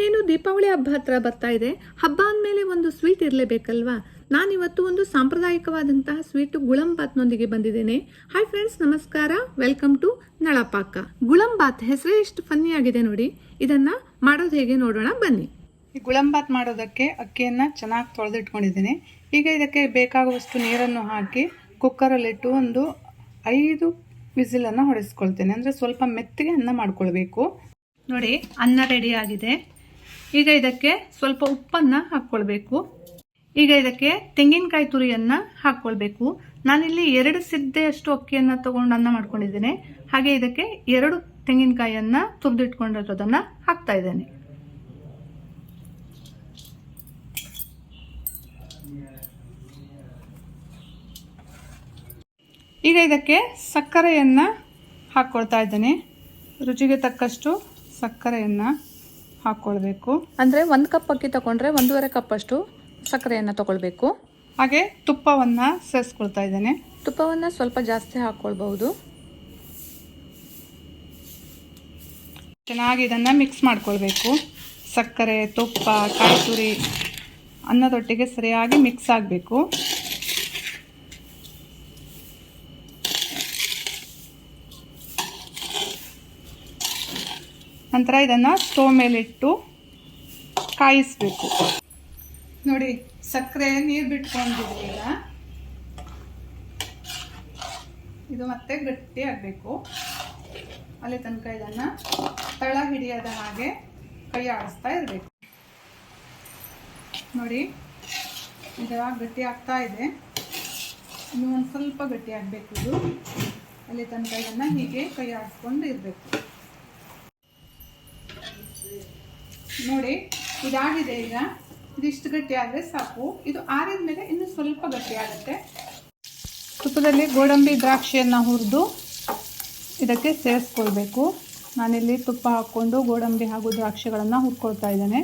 ಇನ್ನೇನು ದೀಪಾವಳಿ ಹಬ್ಬ ಹತ್ರ ಬರ್ತಾ ಇದೆ? ಹಬ್ಬ ಅಂದಮೇಲೆ ಒಂದು ಸ್ವೀಟ್ ಇರಲೇಬೇಕಲ್ವಾ? ನಾನಿವತ್ತು ಒಂದು ಸಾಂಪ್ರದಾಯಿಕವಾದಂತಹ ಸ್ವೀಟ್ ಗುಳಂಬಾತ್ನೊಂದಿಗೆ ಬಂದಿದ್ದೇನೆ. ಹಾಯ್ ಫ್ರೆಂಡ್ಸ್ ನಮಸ್ಕಾರ. Welcome to Nalapaka. ಗುಳಂಬಾತ್ ಹೆಸರೇ ಎಷ್ಟು ಫನ್ನಿ ಆಗಿದೆ ನೋಡಿ. ಇದನ್ನ ಮಾಡೋದು ಹೇಗೆ ನೋಡೋಣ ಬನ್ನಿ. ಈ ಗುಳಂಬಾತ್ ಮಾಡೋದಕ್ಕೆ ಅಕ್ಕಿಯನ್ನು ಚೆನ್ನಾಗಿ ತೊಳೆದಿಟ್ಕೊಂಡಿದ್ದೇನೆ. ಈಗ ಇದಕ್ಕೆ ಬೇಕಾಗುವಷ್ಟು ನೀರನ್ನು ಹಾಕಿ ಕುಕ್ಕರಲ್ಲಿಟ್ಟು ಒಂದು ಐದು ವಿಸಿಲನ್ನು ಹೊಡೆಸ್ಕೊಳ್ತೇನೆ. ಅಂದರೆ ಸ್ವಲ್ಪ ಮೆತ್ತಗೆ ಅನ್ನ ಮಾಡ್ಕೊಳ್ಬೇಕು. ನೋಡಿ ಅನ್ನ ರೆಡಿ ಆಗಿದೆ. ಈಗ ಇದಕ್ಕೆ ಸ್ವಲ್ಪ ಉಪ್ಪನ್ನು ಹಾಕ್ಕೊಳ್ಬೇಕು. ಈಗ ಇದಕ್ಕೆ ತೆಂಗಿನಕಾಯಿ ತುರಿಯನ್ನು ಹಾಕ್ಕೊಳ್ಬೇಕು. ನಾನಿಲ್ಲಿ ಎರಡು ಸಿದ್ದೆಯಷ್ಟು ಅಕ್ಕಿಯನ್ನು ತಗೊಂಡು ಅನ್ನ ಮಾಡ್ಕೊಂಡಿದ್ದೇನೆ. ಹಾಗೆ ಇದಕ್ಕೆ ಎರಡು ತೆಂಗಿನಕಾಯಿಯನ್ನು ತುರಿದಿಟ್ಕೊಂಡಿರೋದನ್ನು ಹಾಕ್ತಾ ಇದ್ದೇನೆ. ಈಗ ಇದಕ್ಕೆ ಸಕ್ಕರೆಯನ್ನು ಹಾಕ್ಕೊಳ್ತಾ ಇದ್ದೇನೆ. ರುಚಿಗೆ ತಕ್ಕಷ್ಟು ಸಕ್ಕರೆಯನ್ನು ಹಾಕ್ಕೊಳ್ಬೇಕು ಅಂದ್ರೆ ಒಂದು ಕಪ್ ಅಕ್ಕಿ ತಗೊಂಡ್ರೆ ಒಂದೂವರೆ ಕಪ್ಪಷ್ಟು ಸಕ್ಕರೆಯನ್ನು ತಗೊಳ್ಬೇಕು. ಹಾಗೆ ತುಪ್ಪವನ್ನು ಸೇರಿಸ್ಕೊಳ್ತಾ ಇದ್ದೇನೆ. ತುಪ್ಪವನ್ನು ಸ್ವಲ್ಪ ಜಾಸ್ತಿ ಹಾಕ್ಕೊಳ್ಬಹುದು ಚೆನ್ನಾಗಿ ಇದನ್ನು ಮಿಕ್ಸ್ ಮಾಡ್ಕೊಳ್ಬೇಕು. ಸಕ್ಕರೆ ತುಪ್ಪ ಕಾಯಿ ತುರಿ ಅನ್ನದೊಟ್ಟಿಗೆ ಸರಿಯಾಗಿ ಮಿಕ್ಸ್ ಆಗಬೇಕು. ನಂತರ ಇದನ್ನು ಸ್ಟೋವ್ ಮೇಲಿಟ್ಟು ಕಾಯಿಸಬೇಕು. ನೋಡಿ, ಸಕ್ಕರೆ ನೀರು ಬಿಟ್ಕೊಂಡಿದೆ ಈಗ ಇದು ಮತ್ತೆ ಗಟ್ಟಿ ಆಗಬೇಕು. ಅಲ್ಲಿ ತನಕ ಇದನ್ನು ತಳ ಹಿಡಿಯದ ಹಾಗೆ ಕೈ ಆಡಿಸ್ತಾ ಇರಬೇಕು. ನೋಡಿ ಇದು ಗಟ್ಟಿ ಆಗ್ತಾ ಇದೆ. ಇನ್ನು ಒಂದು ಸ್ವಲ್ಪ ಗಟ್ಟಿ ಆಗಬೇಕು ಇದು. ಅಲ್ಲಿ ತನಕ ಇದನ್ನು ಹೀಗೆ ಕೈ ಆಡಿಸ್ಕೊಂಡು ಇರಬೇಕು. ನೋಡಿ, ಇದಾಗಿದೆ ಈಗ. ಇದಿಷ್ಟು ಗಟ್ಟಿ ಆದರೆ ಸಾಕು. ಇದು ಆರಿದ ಮೇಲೆ ಇನ್ನು ಸ್ವಲ್ಪ ಗಟ್ಟಿ ಆಗುತ್ತೆ. ತುಪ್ಪದಲ್ಲಿ ಗೋಡಂಬಿ ದ್ರಾಕ್ಷಿಯನ್ನು ಹುರಿದು ಇದಕ್ಕೆ ಸೇರಿಸ್ಕೊಳ್ಬೇಕು. ನಾನಿಲ್ಲಿ ತುಪ್ಪ ಹಾಕ್ಕೊಂಡು ಗೋಡಂಬಿ ಹಾಗೂ ದ್ರಾಕ್ಷಿಗಳನ್ನು ಹುರ್ಕೊಳ್ತಾ ಇದ್ದೇನೆ.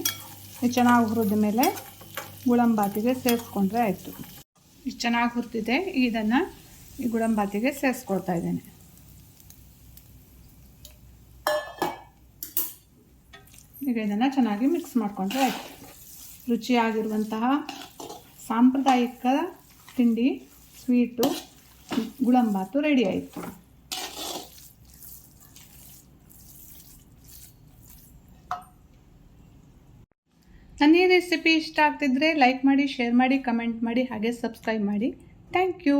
ಇದು ಚೆನ್ನಾಗಿ ಹುರಿದ ಮೇಲೆ ಗುಳಂಬಾತಿಗೆ ಸೇರಿಸ್ಕೊಂಡ್ರೆ ಆಯಿತು. ಇಷ್ಟು ಚೆನ್ನಾಗಿ ಹುರಿದಿದೆ. ಇದನ್ನು ಈ ಗುಳಂಬಾತಿಗೆ ಸೇರಿಸ್ಕೊಳ್ತಾ ಇದ್ದೇನೆ. ಈಗ ಇದನ್ನು ಚೆನ್ನಾಗಿ ಮಿಕ್ಸ್ ಮಾಡಿಕೊಂಡ್ರೆ ಆಯಿತು. ರುಚಿಯಾಗಿರುವಂತಹ ಸಾಂಪ್ರದಾಯಿಕ ತಿಂಡಿ ಸ್ವೀಟು ಗುಳಂಬಾತು ರೆಡಿ ಆಯಿತು. ನನ್ನ ಈ ರೆಸಿಪಿ ಇಷ್ಟ ಆಗ್ತಿದ್ರೆ ಲೈಕ್ ಮಾಡಿ ಶೇರ್ ಮಾಡಿ ಕಮೆಂಟ್ ಮಾಡಿ, ಹಾಗೆ ಸಬ್ಸ್ಕ್ರೈಬ್ ಮಾಡಿ. Thank you